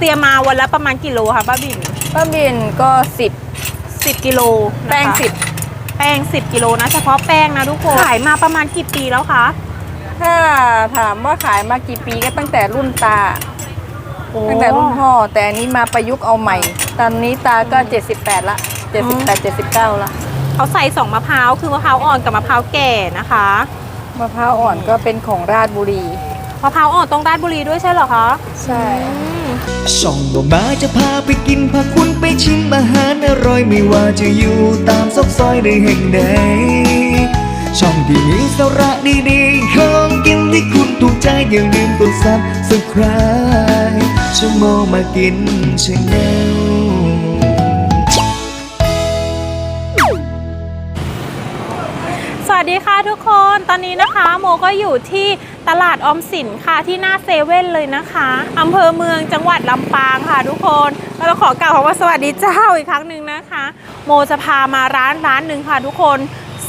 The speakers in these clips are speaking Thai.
เตรียมมาวันละประมาณกี่โลคะป้าบินป้าบินก็สิบ10กิโลนะคะแป้งสิบแป้ง 10กิโลนะเฉพาะแป้งนะทุกคนขายมาประมาณกี่ปีแล้วคะถ้าถามว่าขายมากี่ปีก็ตั้งแต่รุ่นตาโอ้ตั้งแต่รุ่นพ่อ แต่อันนี้มาประยุกต์เอาใหม่ ตอนนี้ตาก็ 78 ละ 78 79 ละ เขาใส่สองมะพร้าวคือมะพร้าวอ่อนกับมะพร้าวแก่นะคะ มะพร้าวอ่อนก็เป็นของราชบุรี มะพร้าวอ่อนตรงราชบุรีด้วยใช่เหรอคะ ใช่อืมช่องบ่มาจะพาไปกินพาคุณไปชิมอาหารอร่อยไม่ว่าจะอยู่ตามซอกซอยใดแห่งใด ช่องที่มีสาระดีๆของกินที่คุณถูกใจอย่าลืมกดซับสไคร b e ช่องโมมากินชาแนลสวัสดีค่ะทุกคน ตอนนี้นะคะโมก็อยู่ที่ ตลาดออมสินค่ะที่หน้าเซเว่นเลยนะคะอำเภอเมืองจังหวัดลำปางค่ะทุกคนก็ต้องขอกล่าวคำว่าสวัสดีเจ้าอีกครั้งหนึ่งนะคะ โมจะพามาร้านร้านหนึ่งค่ะทุกคน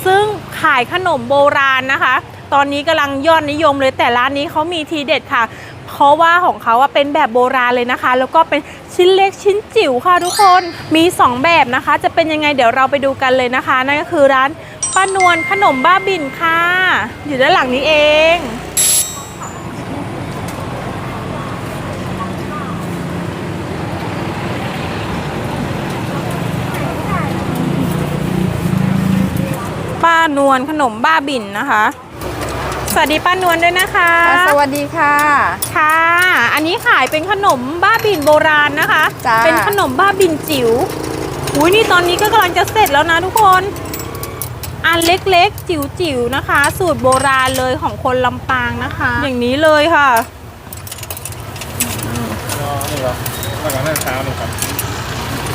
ซึ่งขายขนมโบราณนะคะ ตอนนี้กำลังยอดนิยมเลยแต่ร้านนี้เขามีทีเด็ดค่ะ เพราะว่าของเขาเป็นแบบโบราณเลยนะคะ แล้วก็เป็นชิ้นเล็กชิ้นจิ๋วค่ะทุกคนมี 2 แบบนะคะ จะเป็นยังไงเดี๋ยวเราไปดูกันเลยนะคะนั่นก็คือร้านป้านวลขนมบ้าบินค่ะ อยู่ด้านหลังนี้เองานวลขนมบ้าบินนะคะ สวัสดีป้านวลด้วยนะคะอะสวัสดีค่ะ ค่ะ อันนี้ขายเป็นขนมบ้าบินโบราณนะคะจ้าเป็นขนมบ้าบินจิ๋วอุ้ยนี่ตอนนี้ก็กำลังจะเสร็จแล้วนะทุกคน อันเล็กๆ จิ๋วๆนะคะ สูตรโบราณเลยของคนลำปางนะคะ อย่างนี้เลยค่ะอ๋อนี่เหรอเมื่อก่อนนั่นเช้านี่ครับ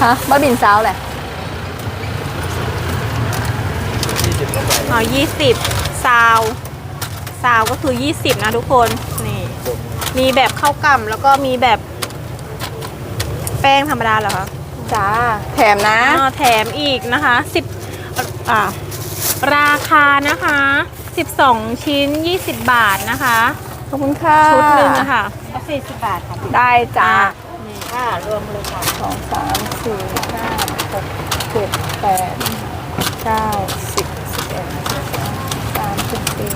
ฮะบ้าบินสาวแหละ สิบลงไปอ๋อยี่สิบซาวซาวก็คือยี่สิบนะทุกคนนี่มีแบบข้าวกล่ำแล้วก็มีแบบแป้งธรรมดาเหรอคะจ้าแถมนะอ่าแถมอีกนะคะสิบอ่าราคานะคะ12ชิ้น20บาทนะคะขอบคุณค่ะชุดหนึ่งอะค่ะได้จ้าค่ะรวมเลยค่ะสองสามสี่ห้าหกเจ็ดแปดเก้าสิบสิบเอ็ดสิบสองสามสิบสี่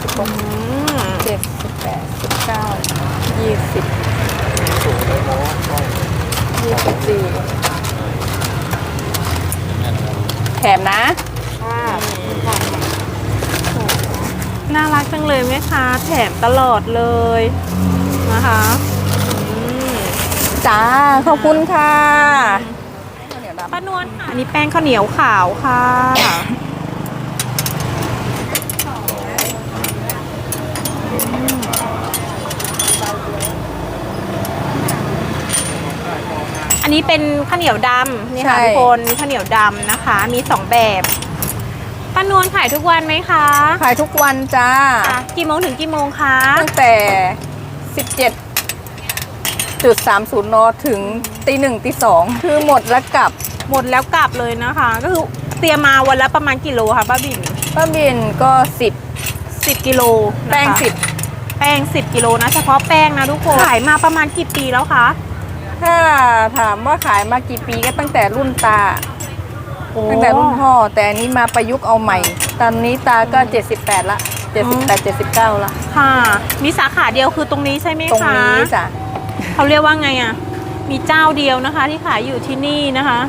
สิบ ห้าสิบหกอืมเจ็ดสิบแปดสิบเก้ายี่สิบยี่สิบสี่แถมนะน่ารักจังเลยไหมคะ แถมตลอดเลยนะคะอืมจ้า ขอบคุณค่ะป้านวลค่ะ อันนี้แป้งข้าวเหนียวขาวค่ะ อันนี้เป็นข้าวเหนียวดำนี่ค่ะใช่ ทุกคนมีข้าวเหนียวดำนะคะ มีสองแบบป้านวลขายทุกวันไหมคะขายทุกวันจ้า อะกี่โมงถึงกี่โมงคะ ตั้งแต่ 17จุด30นถึงตีหนึ่งตีสองคือหมดแล้วกลับหมดแล้วกลับเลยนะคะ ก็คือเตรียมมาวันละประมาณกี่โลคะป้าบินป้าบินก็ 10 กิโล10นะคะแป้งแป้ง 10กิโลนะเฉพาะแป้งนะทุกคนขายมาประมาณกี่ปีแล้วคะ10ถ้าถามว่าขายมากี่ปีก็ตั้งแต่รุ่นตาโอ้ตั้งแต่รุ่นพ่อ แต่อันนี้มาประยุกต์เอาใหม่ ตอนนี้ตาก็ 78 ละ 78 79 ละ ค่ะ มีสาขาเดียวคือตรงนี้ใช่ไหมตรงคะนี้จ้ะเขาเรียกว่าไงอะ มีเจ้าเดียวนะคะที่ขายอยู่ที่นี่นะคะ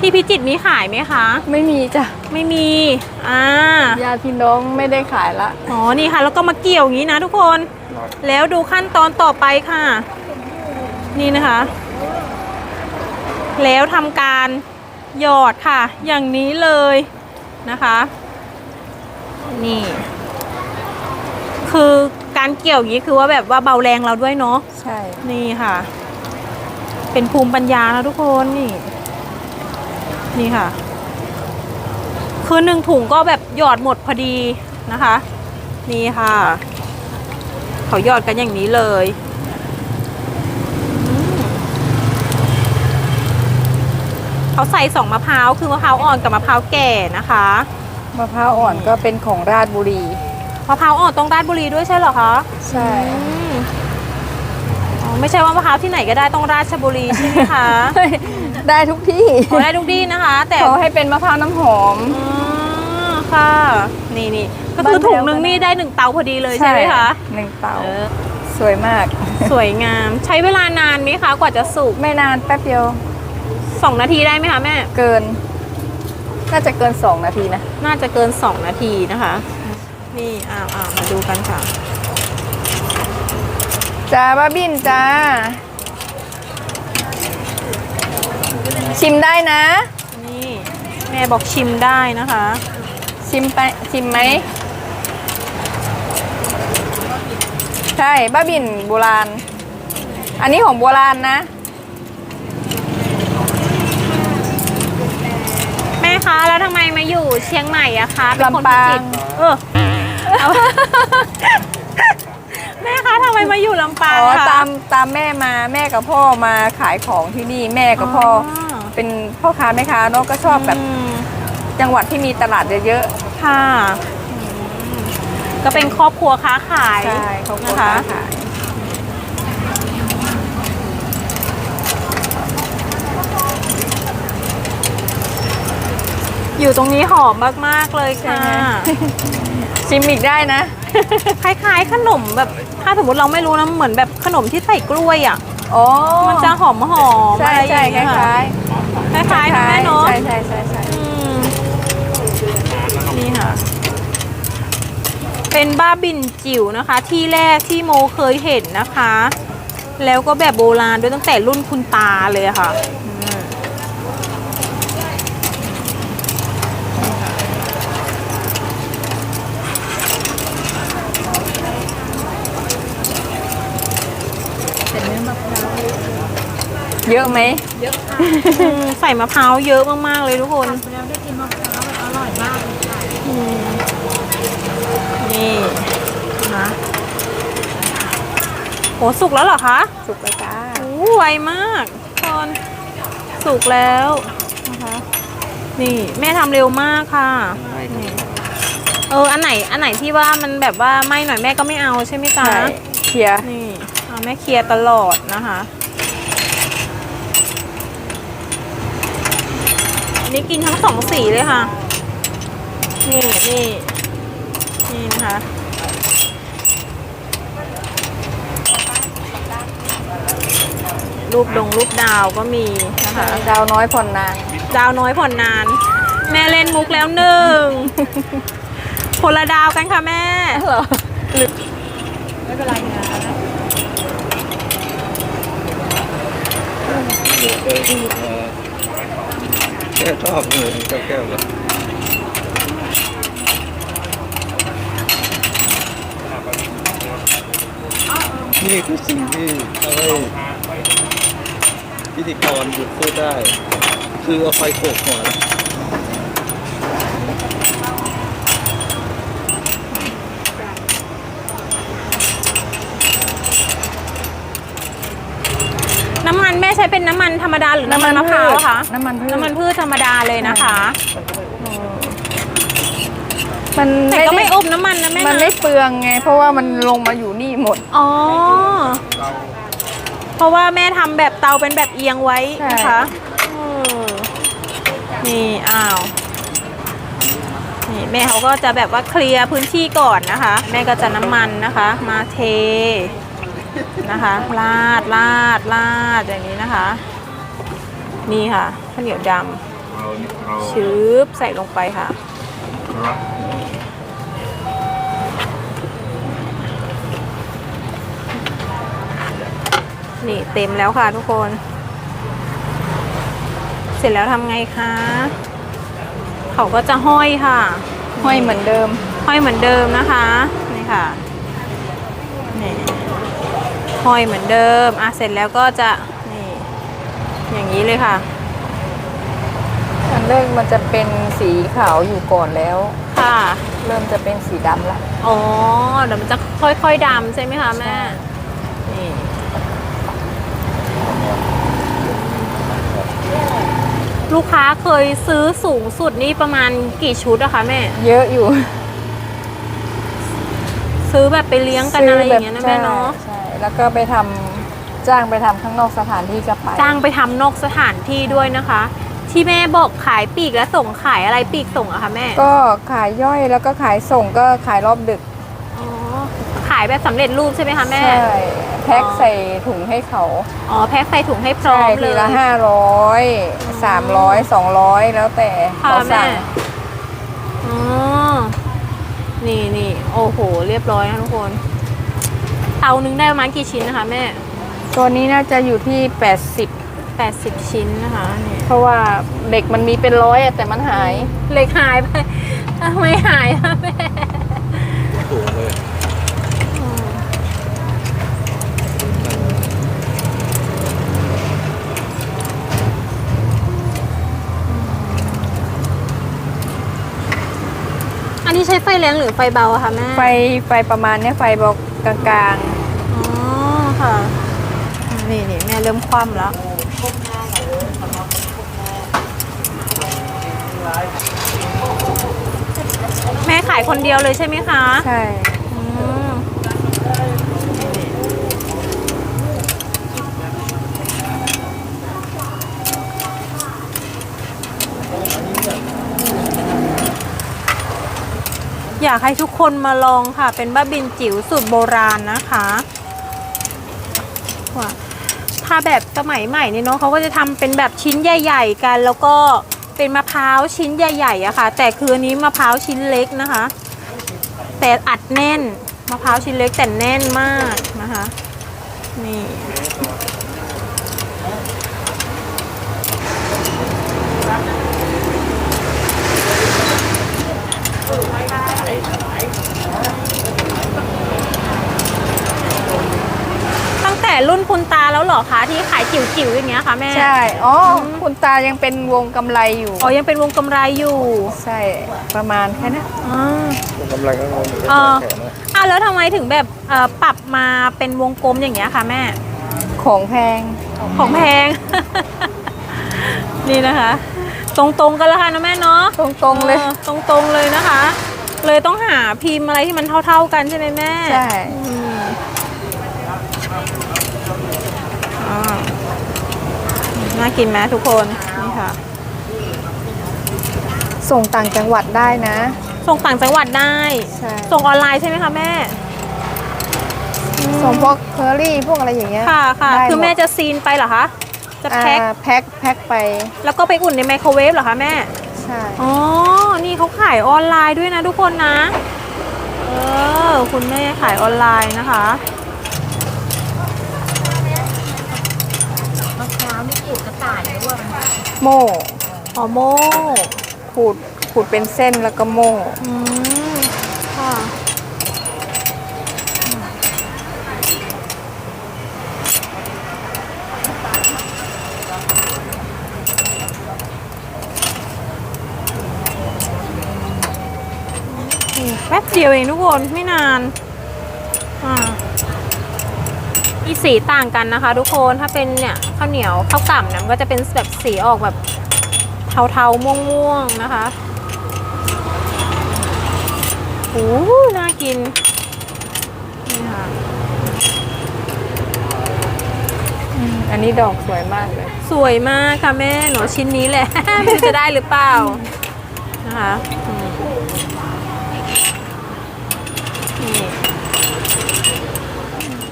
ที่พิจิตรมีขายไหมคะ ไม่มีจ้ะไม่มี อ่า ญาติพี่น้องไม่ได้ขายละ อ๋อ นี่ค่ะ แล้วก็มาเกี่ยวอย่างนี้นะทุกคน แล้วดูขั้นตอนต่อไปค่ะ นี่นะคะ แล้วทำการหยอดค่ะ อย่างนี้เลยนะคะ นี่ คือการเกี่ยวอย่างนี้คือว่าแบบว่าเบาแรงเราด้วยเนาะ ใช่ นี่ค่ะ เป็นภูมิปัญญานะทุกคนนี่ นี่ค่ะ คือหนึ่งถุงก็แบบหยอดหมดพอดีนะคะ นี่ค่ะ เขาหยอดกันอย่างนี้เลยอืมเขาใส่สองมะพร้าวคือมะพร้าวอ่อนกับมะพร้าวแก่นะคะมะพร้าวอ่อนก็เป็นของราชบุรีมะพร้าวอ่อนตรงราชบุรีด้วยใช่เหรอคะใช่อืมอ๋อไม่ใช่ว่ามะพร้าวที่ไหนก็ได้ต้องราชบุรีใช่ไหมคะ ได้ทุกที่ขอได้ทุกที่นะคะ แต่ขอให้เป็นมะพร้าวน้ำหอมอ๋อค่ะ นี่นี่ก็คือถุงหนึงนี่ได้หนึ่งเตาพอดีเลยใช่ไหมคะหนึ่งเตาเออสวยมาก สวยงามใช้เวลานานไหมคะกว่าจะสุกไม่นานแป๊บเดียวสองนาทีได้ไหมคะแม่ เกิน น่าจะเกิน2นาทีนะ น่าจะเกิน2นาทีนะคะ นี่อ้าวอ้าวมาดูกันค่ะจ้าบ้าบินจ้า ชิมได้นะ นี่แม่บอกชิมได้นะคะ ชิมไปชิมไหมใช่บ้าบินโบราณ อันนี้ของโบราณนะ แม่คะแล้วทำไมมาอยู่เชียงใหม่อะคะเป็นคนลำปาง พิจิตรเออเอา แม่คะทำไมมาอยู่ลำปางอ๋อคะ ตามตามแม่มาแม่กับพ่อมาขายของที่นี่แม่กับพ่ออ เป็นพ่อค้าแม่ค้าเนาะก็ชอบแบบอืมจังหวัดที่มีตลาดเยอะค่ะอืมก็เป็นครอบครัวค้าขายๆใช่เขาก็นะคะค้าขายอยู่ตรงนี้หอมมาก ๆ เลยค่ะ ชิมอีกได้นะ คล้ายๆ ขนมแบบถ้าสมมติเราไม่รู้นะเหมือนแบบขนมที่ใส่กล้วยอะ อ๋อ มันจะหอมหอมๆใช่อะไรอใช่ย่างคเงี้ยล้ายค่ะๆ คล้ายๆนะแม่เนาะใช่ใช่ใช่ใช่อืมนี่ค่ะ เป็นบ้าบินจิ๋วนะคะ ที่แรกที่โมเคยเห็นนะคะ แล้วก็แบบโบราณด้วยตั้งแต่รุ่นคุณตาเลยอะค่ะอืมเป็นเนื้อมะพร้าว เยอะไหมอืมใส่มะพร้าวเยอะมากๆเลยทุกคนแล้วได้กินมะพร้าวแบบอร่อยมากเลยค่ะอืมนี่นะโหสุกแล้วเหรอคะสุกแล้วจ้าโอ้ไวมากตอนสุกแล้วนะคะนี่แม่ทำเร็วมากค่ะนี่เอออันไหนอันไหนที่ว่ามันแบบว่าไหม่หน่อยแม่ก็ไม่เอาใช่ไหมจ๊ะ ใช่เคลียร์นี่เอาแม่เคลียร์ตลอดนะคะ นนี้กินทั้งสองสีเลยค่ะ นี่นี่นี่นะคะรูปดงรูปดาวก็มีนะคะดาวน้อยผ่อนนาน ดาวน้อยผ่อนนาน แม่เล่นมุกแล้วหนึ่งคนละดาวกันค่ะแม่เหรอไม่เป็นไรนะเดี๋ยวไปดูเอ่อ แก้วชอบเลยแก้วแก้วเลยนี่คือสิ่งที่ทำให้พิธีกรหยุดพูดได้ คือเอาไฟโขกหัว น้ำ มันแม่ใช้เป็นน้ำมันธรรมดาหรือน้ำมันมะพร้าวอะคะน้ำมันพืชน้ำมันพืชธรรมดาเลยนะคะมันแต่ไม่ก็ได้ไม่อมน้ำมันนะแม่มันนะไม่เปลืองไง เพราะว่ามันลงมาอยู่นี่หมด อ๋อ เพราะว่าแม่ทำแบบเตาเป็นแบบเอียงไว้นะคะอืมนี่อ้าวนี่แม่เขาก็จะแบบว่าเคลียร์พื้นที่ก่อนนะคะ แม่ก็จะน้ำมันนะคะ มาเท นะคะลาดลาดลาดอย่างนี้นะคะ นี่ค่ะข้าวเหนียวดำชืบใส่ลงไปค่ะนี่เต็มแล้วค่ะทุกคน เสร็จแล้วทำไงคะ เขาก็จะห้อยค่ะ ห้อยเหมือนเดิม ห้อยเหมือนเดิมนะคะ นี่ค่ะนี่ ห้อยเหมือนเดิม อะ เสร็จแล้วก็จะ นี่ อย่างนี้เลยค่ะ อันแรกมันจะเป็นสีขาวอยู่ก่อนแล้ว ค่ะ เริ่มจะเป็นสีดำละ อ๋อ เดี๋ยวมันจะค่อยๆดำใช่ไหมคะแม่ นี่ ลูกค้าเคยซื้อสูงสุดนี่ประมาณกี่ชุดอะคะแม่ เยอะอยู่ ซื้อแบบไปเลี้ยงกันอะไรอย่างเงี้ยนะแม่เนาะ ใช่ใช่ แล้วก็ไปทำจจ้างไปทำข้างนอกสถานที่ก็ไปจ้างไปทำนอกสถานที่ด้วยนะคะ ที่แม่บอกขายปีกและส่งขายอะไรปีกส่งอะคะแม่ก็ขายย่อยแล้วก็ขายส่งก็ขายรอบดึกอ๋อขายแบบสำเร็จรูปใช่ไหมคะแม่ ใช่แพ็คอ๋อใส่ถุงให้เขาอ๋อแพ็คใส่ถุงให้พร้อใช่มเลทีย ละห้าร้อยสามร้อยสองร้อยแล้วแต่ค่ะเขาแม่สั่ง อ๋อ นี่นี่ โอ้โห เรียบร้อยนะทุกคน เตานึงได้ประมาณกี่ชิ้นนะคะแม่ ตัวนี้น่าจะอยู่ที่ 80 80 ชิ้นนะคะนี่เพราะว่าเด็กมันมีเป็นร้อยอะแต่มันหาย เหล็กหายไปทำไม่หายคะแม่สูงเลยอันนี้ใช้ไฟแรงหรือไฟเบาอะคะแม่ ไฟไฟประมาณเนี้ยไฟบอก กลางอ๋อค่ะ นี่นี่แม่เริ่มคว่ำแล้วแม่ขายคนเดียวเลยใช่ไหมคะๆใช่ อืม อยากให้ทุกคนมาลองค่ะ เป็นบ้าบินจิ๋วสูตรโบราณนะคะว่าถ้าแบบสมัยใหม่นี่เนาะเขาก็จะทำเป็นแบบชิ้นใหญ่ ๆ กัน แล้วก็เป็นมะพร้าวชิ้นใหญ่ๆอะค่ะ แต่คืออันนี้มะพร้าวชิ้นเล็กนะคะ แต่อัดแน่นมะพร้าวชิ้นเล็กแต่แน่นมากนะคะ นี่ ตั้งแต่รุ่นคุณตาแล้วเหร อคะที่ขายจิ๋วๆอย่างเงี้ยค่ะแม่ใช่ อ๋ออคุณตายังเป็นวงกำไรอยู่ อ๋อยังเป็นวงกำไรอยู่ใช่ ประมาณแค่นั้นอ๋อผมกำลังก็งงอยู่เออ แขนนะอ้าวแล้วทำไมถึงแบบเอ่อปรับมาเป็นวงกลมอย่างเงี้ยคะแม่ ของแพง ของแพง นี่นะคะ ตรงๆกันแล้วค่ะนะแม่เนาะตรงๆเลย ออตรงๆเลยนะคะ เลยต้องหาพิมพ์อะไรที่มันเท่า ๆกันใช่ไหมแม่ใช่ อืมอ่า น่ากินไหมทุกคน นี่ค่ะ ส่งต่างจังหวัดได้นะ ส่งต่างจังหวัดได้ ใช่ ส่งออนไลน์ใช่ไหมคะแม่ ส่งพวกเคอรี่พวกอะไรอย่างเงี้ยค่ะค่ะ ได้คือหดแม่จะซีนไปเหรอคะ จะแพ็ค อ่าแพ็คแพ็คไป แล้วก็ไปอุ่นในไมโครเวฟเหรอคะแม่ ใช่ อ๋อ นี่เขาขายออนไลน์ด้วยนะทุกคนนะ เออ คุณแม่ขายออนไลน์นะคะมะ พร้าวนี่ปลูกกระต่ายหรือว่ามันโม่ออโม่ขูดขูดเป็นเส้นแล้วก็โม่อืมค่ะแป๊บเดียวเองทุกคนไม่นาน อ่า อีสีต่างกันนะคะ ทุกคนถ้าเป็นเนี่ยข้าวเหนียวข้าวกล่ำเนี่ยมันก็จะเป็นแบบสีออกแบบเทาๆม่วงๆนะคะโอ้น่ากินนี่ค่ะอันนี้ดอกสวยมากเลย สวยมากค่ะแม่หนูชิ้นนี้แหละ ไม่รู้จะได้หรือเปล่านะคะอืมนี่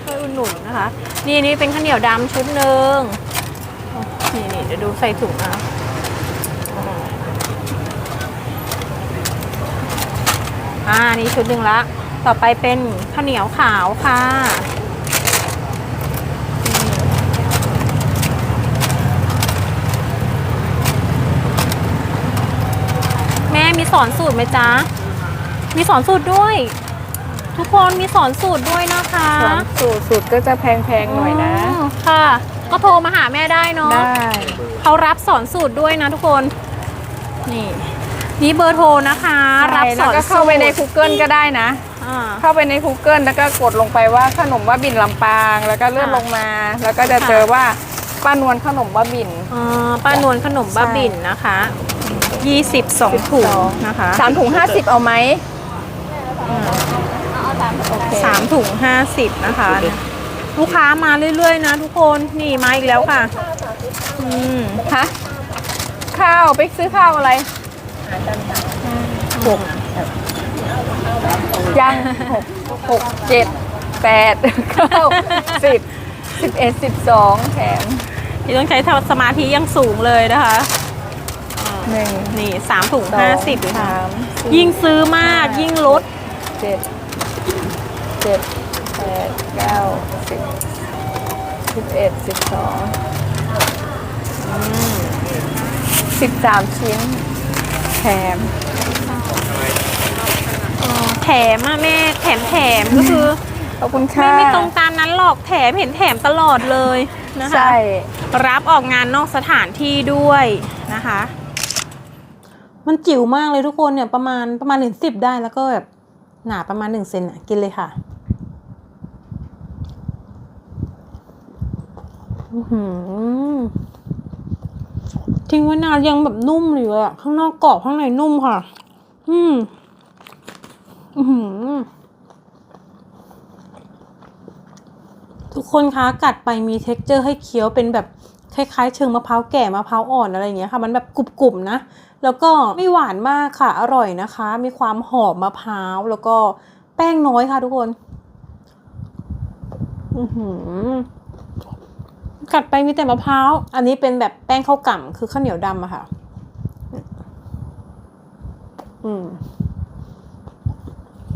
ช่วยอุด หนุนนะคะ นี่นี่เป็นข้าวเหนียวดำชุดหนึ่งนี่นี่เดี๋ยวดูใส่ถุงนะอ่านี่ชุดหนึ่งละ ต่อไปเป็นข้าวเหนียวขาวค่ะแม่มีสอนสูตรไหมจ๊ะ มีสอนสูตรด้วย ทุกคนมีสอนสูตรด้วยนะคะสอนสูตรสูตรก็จะแพงๆหน่อยนะ ค่ะ ก็โทรมาหาแม่ได้เนาะได้เขารับสอนสูตรด้วยนะทุกคน นี่นี่เบอร์โทรนะคะ รับสแล้วอนก็เข้าไปในสูตร Google ก็ได้นะอ่าเข้าไปใน Google แล้วก็กดลงไปว่าขนมบ้าบินลำปาง แล้วก็เลื่อนค่ะลงมา แล้วก็จะค่ะเจอว่าป้านวลขนมบ้าบินอ่าป้านวลขนมบ้าบินนะคะ22ถุงนะคะสามถุงห้าสิบเอาไหมโอเค สามถุงห้าสิบนะคะ ลูกค้ามาเรื่อยๆนะทุกคนนี่มาอีกแล้วค่ะ อืมฮะข้าวไปซื้อข้าวอะไรหกยังหกหกเจ็ดแปดเก้าสิบสิบเอ็ดสิบสองแถมนี่ต้องใช้สมาธิยังสูงเลยนะคะหนึ่งนี่สามถุงสองห้าสิบสามสี่ยิ่งซื้อมากยิ่งลดเจ็ดเจ็ดแปดเก้าสิบสิบเอ็ดสิบสองสิบสามชิ้นแถมแถมอะแม่แถมแถมก็คือขอบคุณไม่ค่ะไม่ตรงตามนั้นหรอกแถมเห็นแถมตลอดเลยนะคะ ใช่ รับออกงานนอกสถานที่ด้วยนะคะ มันจิ๋วมากเลยทุกคนเนี่ยประมาณประมาณหนึ่งสิบได้แล้วก็แบบหนาประมาณหนึ่งเซนอะกินเลยค่ะ อื้อหือ ทิ้งไว้นานยังแบบนุ่มอยู่เลยอะข้างนอกกรอบข้างในนุ่มค่ะ อืม อือหือทุกคนคะกัดไปมีเท็กเจอร์ให้เคี้ยวเป็นแบบคล้ายๆ เชิงมะพร้าวแก่มะพร้าวอ่อนอะไรอย่างเงี้ยค่ะ มันแบบกรุบๆนะ แล้วก็ไม่หวานมากค่ะ อร่อยนะคะ มีความหอมมะพร้าวแล้วก็แป้งน้อยค่ะทุกคน อือหือ กัดไปมีแต่มะพร้าว อันนี้เป็นแบบแป้งข้าวกล่ำคือข้าวเหนียวดำอะค่ะ อืม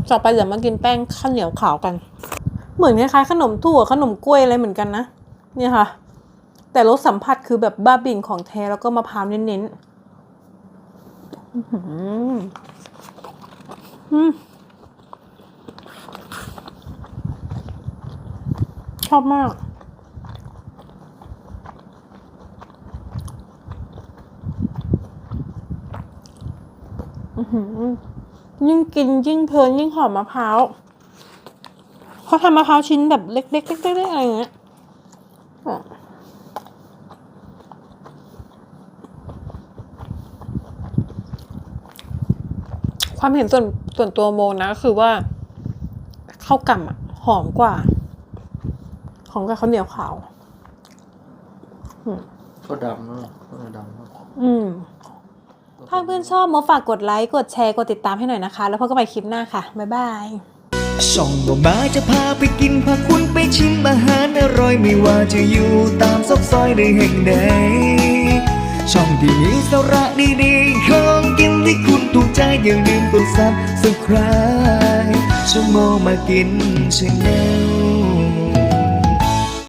ต่อไปเดี๋ยวมากินแป้งข้าวเหนียวขาวกัน เหมือนคล้ายๆขนมถั่วขนมกล้วยอะไรเหมือนกันนะ เนี่ยค่ะ แต่รสสัมผัสคือแบบบ้าบิ่นของแท้แล้วก็มะพร้าวเน้นๆ อืมชอบมาก อื้อหือ ยิ่งกินยิ่งเพลินยิ่งหอมมะพร้าวเขาทำมะพร้าวชิ้นแบบเล็กๆเล็กๆอะไรอย่างเงี้ยอะความเห็นส่วนส่วนตัวโมนะก็คือว่าข้าวกล่ำอะหอมกว่าหอมกว่าข้าวเหนียวขาวก็ดำเนอะก็ดำเนอะอืม ถ้าเพื่อนชอบโมฝากกดไลค์ กดแชร์ กดติดตามให้หน่อยนะคะ แล้วพบกันใหม่คลิปหน้าค่ะ บ๊ายบาย ช่องบ่มาจะพาไปกินพาคุณไปชิมอาหารอร่อยไม่ว่าจะอยู่ตามซอกซอยหรือแห่งใดช่องที่มีสาระดีๆของกินที่คุณถูกใจอย่าลืมกดซับสไคร b e ช่องโมมากินชาแนล